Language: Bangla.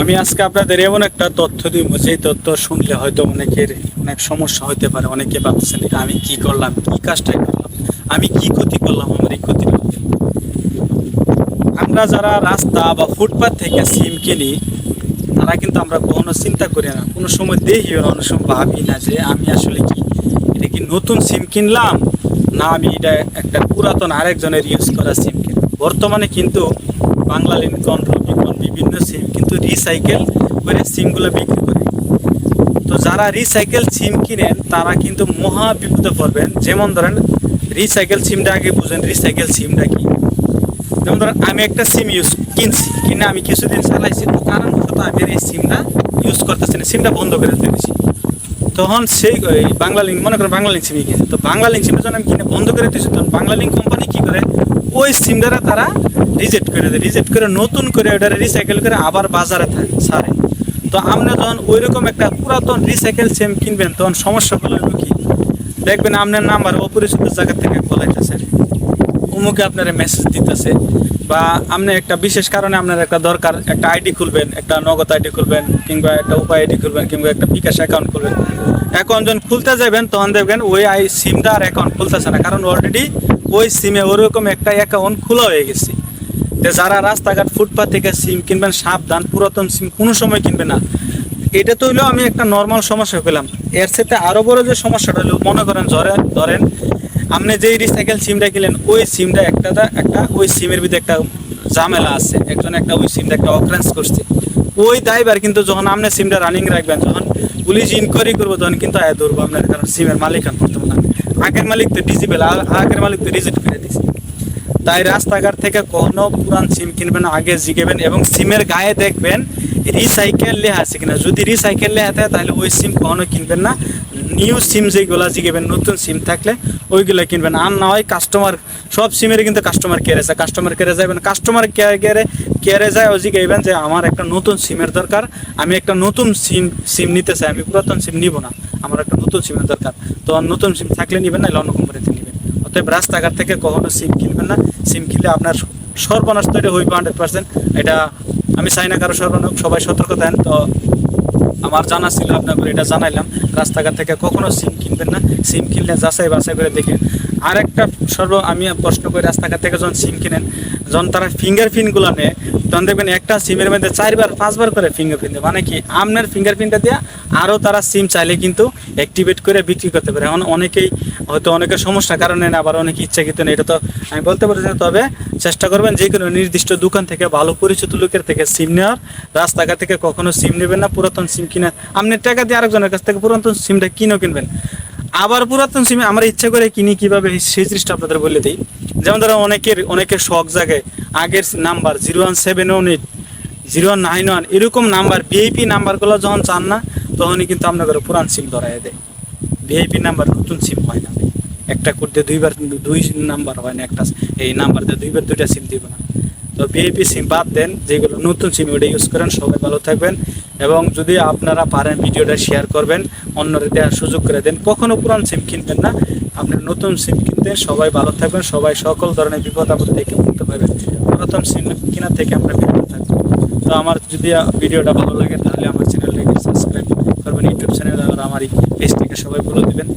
আমি আজকে আপনাদের এমন একটা তথ্য দিব যে তথ্য শুনলে হয়তো অনেকের অনেক সমস্যা হতে পারে। অনেকে ভাবছেন আমি কি করলাম? কি কাজটা করলাম? আমি কি ক্ষতি করলাম? আমার এই ক্ষতি আমরা যারা রাস্তা বা ফুটপাথ থেকে সিম কিনি, তারা কিন্তু আমরা কখনো চিন্তা করি না। কোনো সময় দেখি না অনেক সময় ভাবি না যে আমি আসলে কি? এটা কি নতুন সিম কিনলাম? না, আমি এটা একটা পুরাতন আরেকজনের ইউজ করা সিম কিনলাম। বর্তমানে কিন্তু বাংলা কিন্তু রিসাইকেল করে সিমগুলো বিক্রি করে। তো যারা রিসাইকেল সিম কিনেন, তারা কিন্তু মহা বিপদে পড়বেন। যেমন ধরেন রিসাইকেল সিমটা আগে বুঝেন রিসাইকেল সিমটা কি? যেমন ধরেন, আমি একটা সিম ইউজ কিনছি, কিনে আমি কিছুদিন চালাইছি, তো কারণবশত আমি এই সিমটা ইউজ করতেছি না সিমটা বন্ধ করে দিয়েছি তখন সেই বাংলা লিঙ্ক মনে করেন বাংলা লিঙ্ক সিমই কিনে তো বাংলা লিঙ্ক সিমটা যখন আমি কিনে বন্ধ করে দিয়েছি, তখন বাংলা লিঙ্ক কোম্পানি কি করে? ওই সিম দ্বারা তারা রিজেক্ট করে দেয়। রিজেক্ট করে, নতুন করে ওটা রিসাইকেল করে আবার বাজারে থাকে, সারে। তো আপনি যখন ওই রকম একটা পুরাতন রিসাইকেল সিম কিনবেন, তখন সমস্যাগুলো হলো কি? দেখবেন আপনার নাম্বার অপরিচিত জায়গা থেকে বলাইতেছে। অমুকে আপনারা মেসেজ দিতেছে। বা আপনি একটা বিশেষ কারণে আপনার একটা দরকার, একটা আইডি খুলবেন, একটা নগদ আইডি খুলবেন, কিংবা একটা উপায় আইডি খুলবেন, কিংবা একটা বিকাশ অ্যাকাউন্ট খুলবেন। অ্যাকাউন্ট যখন খুলতে যাবেন, তখন দেখবেন ওই আই সিমটা আর অ্যাকাউন্ট খুলতেছে না, কারণ অলরেডি ওই সিমে ওরকম একটা অ্যাকাউন্ট খোলা হয়ে গেছে। তো যারা রাস্তাঘাট ফুটপাথ থেকে সিম কিনবেন, সাবধান, পুরাতন সিম কোনো সময় কিনবে না। এটা তো হইল আমি একটা নর্মাল সমস্যা পেলাম এর সাথে আরও বড় যে সমস্যাটা হলো মনে করেন, ধরেন ধরেন আপনি যেই রিসাইকেল সিমটা কিনলেন, ওই সিমটা একটা একটা ওই সিমের ভিতরে একটা ঝামেলা আছে। একজন একটা ওই সিমটা একটা অকারেন্স করছে। ওই দায়বার কিন্তু যখন আপনি সিমটা রানিং রাখবেন, যখন পুলিশ ইনকোয়ারি করব, তখন কিন্তু আয় ধরবো আপনার, কারণ সিমের মালিক আর করতে না আগের মালিক তো ডিজিবেল আগের মালিক তো রিজেক্ট করে দিচ্ছে তাই রাস্তাঘাট থেকে কখনো পুরান সিম কিনবেন আগে জিগেবেন এবং সিমের গায়ে দেখবেন রিসাইকেল লেখা আছে কিনা? যদি রিসাইকেল লেখা থাকে তাহলে ওই সিম কখনো কিনবেন না। নিউ সিম যেগুলো জিগেবেন, নতুন সিম থাকলে ওইগুলো কিনবেন। আর না হয় কাস্টমার সব সিমের কিন্তু কাস্টমার কেয়ার আছে। কাস্টমার কেয়ারে যাবেন কাস্টমার কেয়ার কেয়ারে কেয়ারে যায় ও জিগাইবেন যে আমার একটা নতুন সিমের দরকার। আমি একটা নতুন সিম সিম নিতে চাই। আমি পুরাতন সিম নিব না। আমার একটা নতুন সিমের দরকার। তো নতুন সিম থাকলে নিবেন না অন্য কোম্পানিতে নিবেন। অতএব রাস্তাঘাট থেকে কখনো সিম কিনবেন না। সিম কিনলে আপনার সর্বনাশ তৈরি হইবে হান্ড্রেড পার্সেন্ট এটা আমি চাই না কারও সর্বনাশ সবাই সতর্ক দেন তো আমার জানা ছিল আপনাকে এটা জানাইলাম। রাস্তাঘাট থেকে কখনো সিম কিনবেন না। সিম কিনলে যাচাই বাছাই করে দেখেন। আর একটা সর্ব আমি প্রশ্ন করি, রাস্তাঘাট থেকে যখন সিম কিনেন, যখন তারা ফিঙ্গার প্রিন্টগুলো নেয়, তখন দেখবেন একটা সিমের মধ্যে চারবার, পাঁচবার করে ফিঙ্গার প্রিন্ট মানে কি, আপনার ফিঙ্গার প্রিন্টটা দিয়ে আরও তারা সিম চাইলে কিন্তু অ্যাক্টিভেট করে বিক্রি করতে পারে। এখন অনেকেই হয়তো অনেকের সমস্যার কারণে না, আবার অনেকে ইচ্ছাকৃত না এটা তো আমি বলতে পারি তবে চেষ্টা করবেন যে কোনো নির্দিষ্ট দোকান থেকে, ভালো পরিচিত লোকের থেকে সিম নেওয়ার। রাস্তাঘাট থেকে কখনো সিম নেবেন না, পুরাতন সিম কিনে আপনি টাকা দিয়ে আরেকজনের কাছ থেকে পুরাতন সিমটা কিনেও কিনবেন। আবার পুরাতন সিমে আমরা ইচ্ছা করে কিনি কীভাবে, সেই জিনিসটা আপনাদের বলে দিই। যেমন ধরো অনেকের অনেকের শখ জাগে। আগের number zero one seven one eight, zero one nine one, এরকম নাম্বার, ভিআইপি নাম্বারগুলো যখন চান না, তখনই কিন্তু আপনাদের পুরান সিম ধরাই দেয়। ভিআইপি নাম্বার, নতুন সিম হয় না। একটা করতে দুইবার দুই নাম্বার হয় না, একটা এই নাম্বার দিয়ে দুইবার দুইটা সিম দিব না। তো ভিআইপি সিম বাদ দেন, যেগুলো নতুন সিম ওটা ইউজ করেন, সবাই ভালো থাকবেন। এবং যদি আপনারা পারেন ভিডিওটা শেয়ার করবেন, অন্যরা দেওয়ার সুযোগ করে দেন। কখনো পুরান সিম কিনবেন না। আপনি নতুন সিম কিনতে সবাই ভালো থাকবেন, সবাই সকল ধরনের বিপদ আপদ থেকে মুক্ত পাবেন পুরাতন সিম কেনার থেকে আমরা বিরত থাকব। তো আমার যদি ভিডিওটা ভালো লাগে, তাহলে আমার চ্যানেলটাকে সাবস্ক্রাইব করবেন, ইউটিউব চ্যানেল আর আমার এই পেজটাকে সবাই বলে দেবেন।